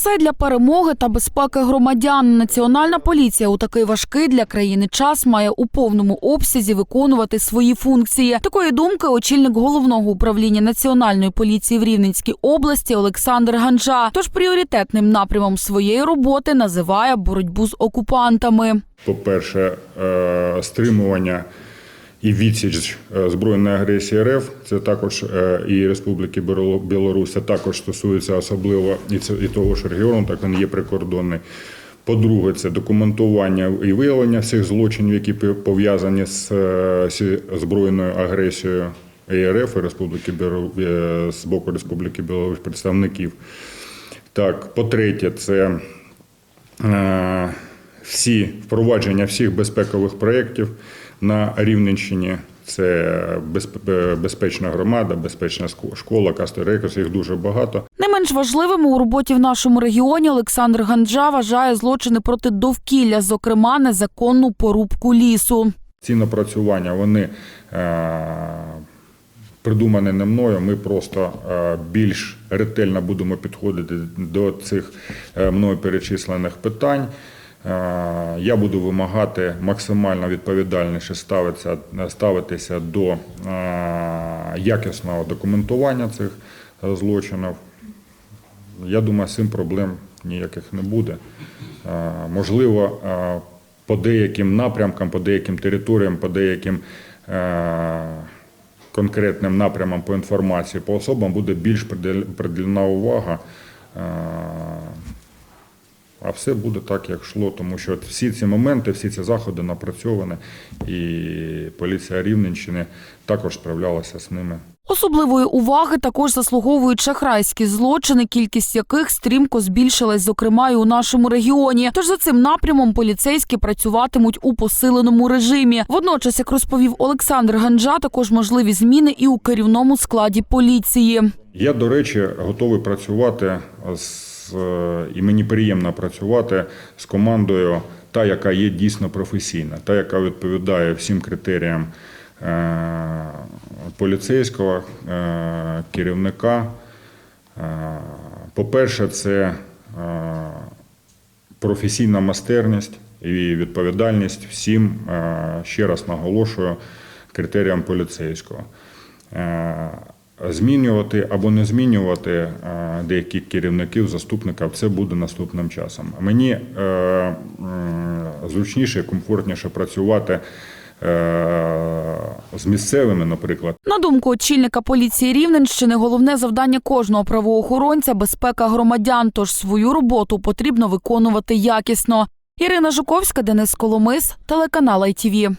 все для перемоги та безпеки громадян. Національна поліція у такий важкий для країни час має у повному обсязі виконувати свої функції. Такої думки очільник головного управління національної поліції в Рівненській області Олександр Ганжа. Тож пріоритетним напрямом своєї роботи називає боротьбу з окупантами. По-перше, е, стримування і відсіч е, збройної агресії РФ, це також е, і Республіки Білорусь, це також стосується особливо і це- і того ж регіону, так він є прикордонний. По-друге, це документування і виявлення всіх злочинів, які пов'язані з, е, збройною агресією РФ і Республіки з боку Республіки Білорусь представників. Так, по-третє, це всі впровадження всіх безпекових проєктів на Рівненщині. Це е, безпечна громада, безпечна школа, Кастерекос, їх дуже багато. Не менш важливими у роботі в нашому регіоні Олександр Ганджа вважає злочини проти довкілля, зокрема незаконну порубку лісу. Ці напрацювання вони е, придумані не мною. Ми просто е, більш ретельно будемо підходити до цих е, мною перечислених питань. Я буду вимагати максимально відповідальніше ставитися, ставитися до якісного документування цих е, злочинів. Я думаю, з цим проблем ніяких не буде. Можливо, по деяким напрямкам, по деяким територіям, по деяким е, конкретним напрямам по інформації, по особам буде більш приділена увага. А все буде так, як йшло, тому що всі ці моменти, всі ці заходи напрацьовані, і поліція Рівненщини також справлялася з ними Особливої уваги також заслуговують шахрайські злочини, кількість яких стрімко збільшилась, зокрема і у нашому регіоні. Тож за цим напрямом поліцейські працюватимуть у посиленому режимі. Водночас, як розповів Олександр Ганджа, також можливі зміни і у керівному складі поліції. Я, до речі, готовий працювати з е, і мені приємно працювати з командою, та, яка є дійсно професійна, та, яка відповідає всім критеріям е, поліцейського е, керівника. По-перше, це професійна майстерність і відповідальність всім, ще раз наголошую, критеріям поліцейського. Змінювати або не змінювати е, деяких керівників, заступників це буде наступним часом. Мені е, зручніше, комфортніше працювати е, з місцевими, наприклад, На думку очільника поліції Рівненщини, головне завдання кожного правоохоронця безпека громадян. Тож свою роботу потрібно виконувати якісно. Ірина Жуковська, Денис Коломис, телеканал ITV.